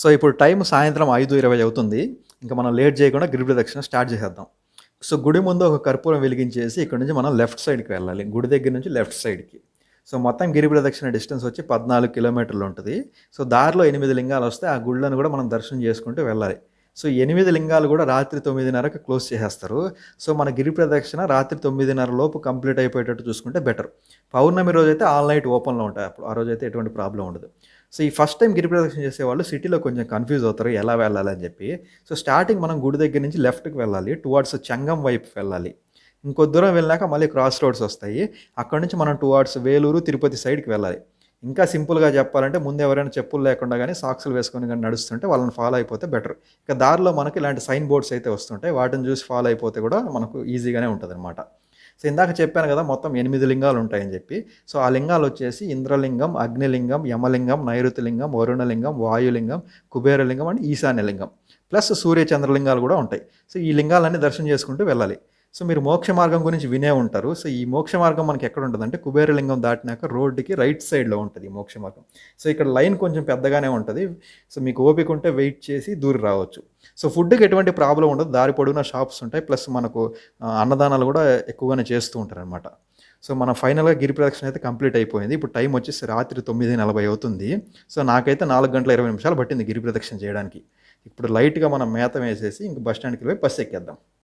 So ఇప్పుడు time సాయంత్రం ఐదు ఇరవై అవుతుంది. ఇంకా మనం లేట్ చేయకుండా గిరి ప్రదక్షిణ స్టార్ట్ చేసేద్దాం. సో గుడి ముందు ఒక కర్పూరం వెలిగించేసి ఇక్కడ నుంచి మనం లెఫ్ట్ సైడ్కి వెళ్ళాలి. గుడి దగ్గర నుంచి లెఫ్ట్ సైడ్కి. సో మొత్తం గిరి ప్రదక్షిణ డిస్టెన్స్ వచ్చి పద్నాలుగు కిలోమీటర్లు ఉంటుంది. సో దారిలో ఎనిమిది లింగాలు వస్తే ఆ గుళ్ళను కూడా మనం దర్శనం చేసుకుంటూ వెళ్ళాలి. సో ఎనిమిది లింగాలు కూడా రాత్రి తొమ్మిదిన్నరకు క్లోజ్ చేసేస్తారు. సో మన గిరి ప్రదక్షిణ రాత్రి తొమ్మిదిన్నర లోపు కంప్లీట్ అయిపోయేటట్టు చూసుకుంటే బెటర్. పౌర్ణమి రోజు అయితే ఆల్ నైట్ ఓపెన్లో ఉంటాయి. అప్పుడు ఆ రోజైతే ఎటువంటి ప్రాబ్లం ఉండదు. సో ఈ ఫస్ట్ టైం గిరి ప్రదక్షిణ చేసేవాళ్ళు సిటీలో కొంచెం కన్ఫ్యూజ్ అవుతారు ఎలా వెళ్ళాలి అని చెప్పి. సో స్టార్టింగ్ మనం గుడి దగ్గర నుంచి లెఫ్ట్కి వెళ్ళాలి టువార్డ్స్ చంగం వైపు వెళ్ళాలి. ఇంకో దూరం వెళ్ళాక మళ్ళీ క్రాస్ రోడ్స్ వస్తాయి. అక్కడ నుంచి మనం టువార్డ్స్ వేలూరు తిరుపతి సైడ్కి వెళ్ళాలి. ఇంకా సింపుల్గా చెప్పాలంటే ముందు ఎవరైనా చెప్పులు లేకుండా కానీ సాక్స్లు వేసుకొని కానీ నడుస్తుంటే వాళ్ళని ఫాలో అయిపోతే బెటర్. ఇక దారిలో మనకి ఇలాంటి సైన్ బోర్డ్స్ అయితే వస్తుంటాయి. వాటిని చూసి ఫాలో అయిపోతే కూడా మనకు ఈజీగానే ఉంటుంది అనమాట సో ఇందాక చెప్పాను కదా మొత్తం ఎనిమిది లింగాలు ఉంటాయని చెప్పి. సో ఆ లింగాలు వచ్చేసి ఇంద్రలింగం అగ్నిలింగం యమలింగం నైరుతిలింగం వరుణలింగం వాయులింగం కుబేరలింగం అండ్ ఈశాన్యలింగం. ప్లస్ సూర్య చంద్రలింగాలు కూడా ఉంటాయి. సో ఈ లింగాలన్నీ దర్శనం చేసుకుంటూ వెళ్ళాలి. సో మీరు మోక్ష మార్గం గురించి వినే ఉంటారు. సో ఈ మోక్ష మార్గం మనకి ఎక్కడ ఉంటుంది అంటే కుబేరలింగం దాటినాక రోడ్డుకి రైట్ సైడ్లో ఉంటుంది ఈ మోక్ష మార్గం. సో ఇక్కడ లైన్ కొంచెం పెద్దగానే ఉంటుంది. సో మీకు ఓపిక ఉంటే వెయిట్ చేసి దూరి రావచ్చు. సో ఫుడ్కి ఎటువంటి ప్రాబ్లం ఉండదు. దారి పొడవునా షాప్స్ ఉంటాయి. ప్లస్ మనకు అన్నదానాలు కూడా ఎక్కువగానే చేస్తూ ఉంటారు అనమాట సో మన ఫైనల్గా గిరి ప్రదక్షిణ అయితే కంప్లీట్ అయిపోయింది. ఇప్పుడు టైం వచ్చేసి రాత్రి తొమ్మిది నలభై అవుతుంది. సో నాకైతే నాలుగు గంటల ఇరవై నిమిషాలు పట్టింది గిరి ప్రదక్షిణ చేయడానికి. ఇప్పుడు లైట్గా మనం మేత వేసేసి ఇంక బస్ స్టాండ్కి వెళ్ళి బస్ ఎక్కేద్దాం.